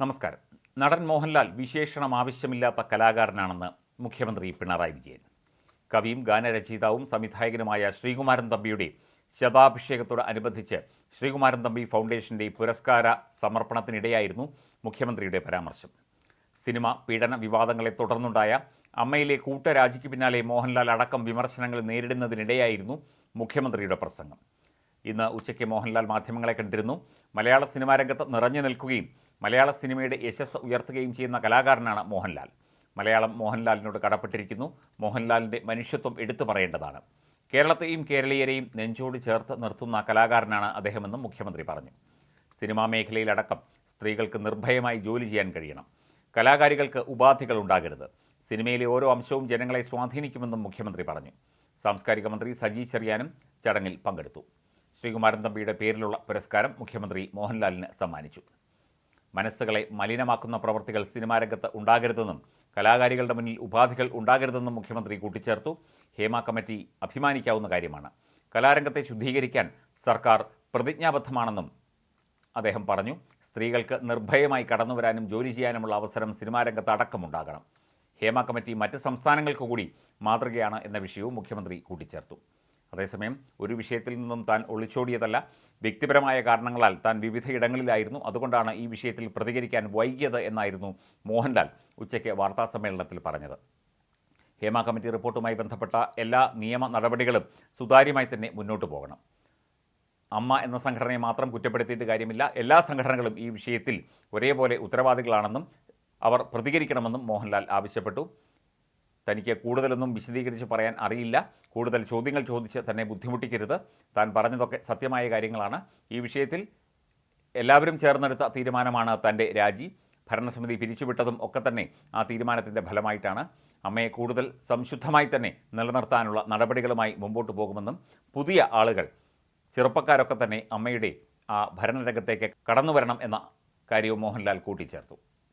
നമസ്കാരം. നടൻ മോഹൻലാൽ വിശേഷണം ആവശ്യമില്ലാത്ത കലാകാരനാണെന്ന് മുഖ്യമന്ത്രി പിണറായി വിജയൻ. കവിയും ഗാനരചയിതാവും സംവിധായകനുമായ ശ്രീകുമാരൻ തമ്പിയുടെ ശതാഭിഷേകത്തോട് അനുബന്ധിച്ച് ശ്രീകുമാരൻ തമ്പി ഫൗണ്ടേഷന്റെ പുരസ്കാര സമർപ്പണത്തിനിടെയായിരുന്നു മുഖ്യമന്ത്രിയുടെ പരാമർശം. സിനിമ പീഡന വിവാദങ്ങളെ തുടർന്നുണ്ടായ അമ്മയിലെ കൂട്ടരാജിക്ക് പിന്നാലെ മോഹൻലാൽ അടക്കം വിമർശനങ്ങൾ നേരിടുന്നതിനിടെയായിരുന്നു മുഖ്യമന്ത്രിയുടെ പ്രസംഗം. ഇന്ന് ഉച്ചയ്ക്ക് മോഹൻലാൽ മാധ്യമങ്ങളെ കണ്ടിരുന്നു. മലയാള സിനിമാ രംഗത്ത് നിറഞ്ഞു നിൽക്കുകയും മലയാള സിനിമയുടെ യശസ് ഉയർത്തുകയും ചെയ്യുന്ന കലാകാരനാണ് മോഹൻലാൽ. മലയാളം മോഹൻലാലിനോട് കടപ്പെട്ടിരിക്കുന്നു. മോഹൻലാലിന്റെ മനുഷ്യത്വം എടുത്തു പറയേണ്ടതാണ്. കേരളത്തെയും കേരളീയരെയും നെഞ്ചോട് ചേർത്ത് നിർത്തുന്ന കലാകാരനാണ് അദ്ദേഹമെന്നും മുഖ്യമന്ത്രി പറഞ്ഞു. സിനിമാ മേഖലയിലടക്കം സ്ത്രീകൾക്ക് നിർഭയമായി ജോലി ചെയ്യാൻ കഴിയണം. കലാകാരികൾക്ക് ഉപാധികൾ ഉണ്ടാകരുത്. സിനിമയിലെ ഓരോ അംശവും ജനങ്ങളെ സ്വാധീനിക്കുമെന്നും മുഖ്യമന്ത്രി പറഞ്ഞു. സാംസ്കാരിക മന്ത്രി സജി ചെറിയാനും ചടങ്ങിൽ പങ്കെടുത്തു. ശ്രീകുമാരൻ തമ്പിയുടെ പേരിലുള്ള പുരസ്കാരം മുഖ്യമന്ത്രി മോഹൻലാലിന് സമ്മാനിച്ചു. മനസ്സുകളെ മലിനമാക്കുന്ന പ്രവൃത്തികൾ സിനിമാ രംഗത്ത് ഉണ്ടാകരുതെന്നും കലാകാരികളുടെ മുന്നിൽ ഉപാധികൾ ഉണ്ടാകരുതെന്നും മുഖ്യമന്ത്രി കൂട്ടിച്ചേർത്തു. ഹേമ കമ്മിറ്റി അഭിമാനിക്കാവുന്ന കാര്യമാണ്. കലാരംഗത്തെ ശുദ്ധീകരിക്കാൻ സർക്കാർ പ്രതിജ്ഞാബദ്ധമാണെന്നും അദ്ദേഹം പറഞ്ഞു. സ്ത്രീകൾക്ക് നിർഭയമായി കടന്നുവരാനും ജോലി ചെയ്യാനുമുള്ള അവസരം സിനിമാ രംഗത്ത് അടക്കമുണ്ടാകണം. ഹേമ കമ്മിറ്റി മറ്റ് സംസ്ഥാനങ്ങൾക്ക് കൂടി മാതൃകയാണ് എന്ന വിഷയവും മുഖ്യമന്ത്രി കൂട്ടിച്ചേർത്തു. അതേസമയം ഒരു വിഷയത്തിൽ നിന്നും താൻ ഒളിച്ചോടിയതല്ല വ്യക്തിപരമായ കാരണങ്ങളാൽ താൻ വിവിധ ഇടങ്ങളിലായിരുന്നു. അതുകൊണ്ടാണ് ഈ വിഷയത്തിൽ പ്രതികരിക്കാൻ വൈകിയത് എന്നായിരുന്നു മോഹൻലാൽ ഉച്ചയ്ക്ക് വാർത്താസമ്മേളനത്തിൽ പറഞ്ഞത്. ഹേമ കമ്മിറ്റി റിപ്പോർട്ടുമായി ബന്ധപ്പെട്ട എല്ലാ നിയമ നടപടികളും സുതാര്യമായി തന്നെ മുന്നോട്ട് പോകണം. അമ്മ എന്ന സംഘടനയെ മാത്രം കുറ്റപ്പെടുത്തിയിട്ട് കാര്യമില്ല. എല്ലാ സംഘടനകളും ഈ വിഷയത്തിൽ ഒരേപോലെ ഉത്തരവാദികളാണെന്നും അവർ പ്രതികരിക്കണമെന്നും മോഹൻലാൽ ആവശ്യപ്പെട്ടു. തനിക്ക് കൂടുതലൊന്നും വിശദീകരിച്ച് പറയാൻ അറിയില്ല. കൂടുതൽ ചോദ്യങ്ങൾ ചോദിച്ച് തന്നെ ബുദ്ധിമുട്ടിക്കരുത്. താൻ പറഞ്ഞതൊക്കെ സത്യമായ കാര്യങ്ങളാണ്. ഈ വിഷയത്തിൽ എല്ലാവരും ചേർന്നെടുത്ത തീരുമാനമാണ് തന്റെ രാജി. ഭരണസമിതി പിരിച്ചുവിട്ടതും ഒക്കെ തന്നെ ആ തീരുമാനത്തിന്റെ ഫലമായിട്ടാണ്. അമ്മയെ കൂടുതൽ സംശുദ്ധമായി തന്നെ നിലനിർത്താനുള്ള നടപടികളുമായി മുമ്പോട്ട് പോകുമെന്നും പുതിയ ആളുകൾ ചെറുപ്പക്കാരൊക്കെ തന്നെ അമ്മയുടെ ആ ഭരണരംഗത്തേക്ക് കടന്നു വരണം എന്ന കാര്യവും മോഹൻലാൽ കൂട്ടിച്ചേർത്തു.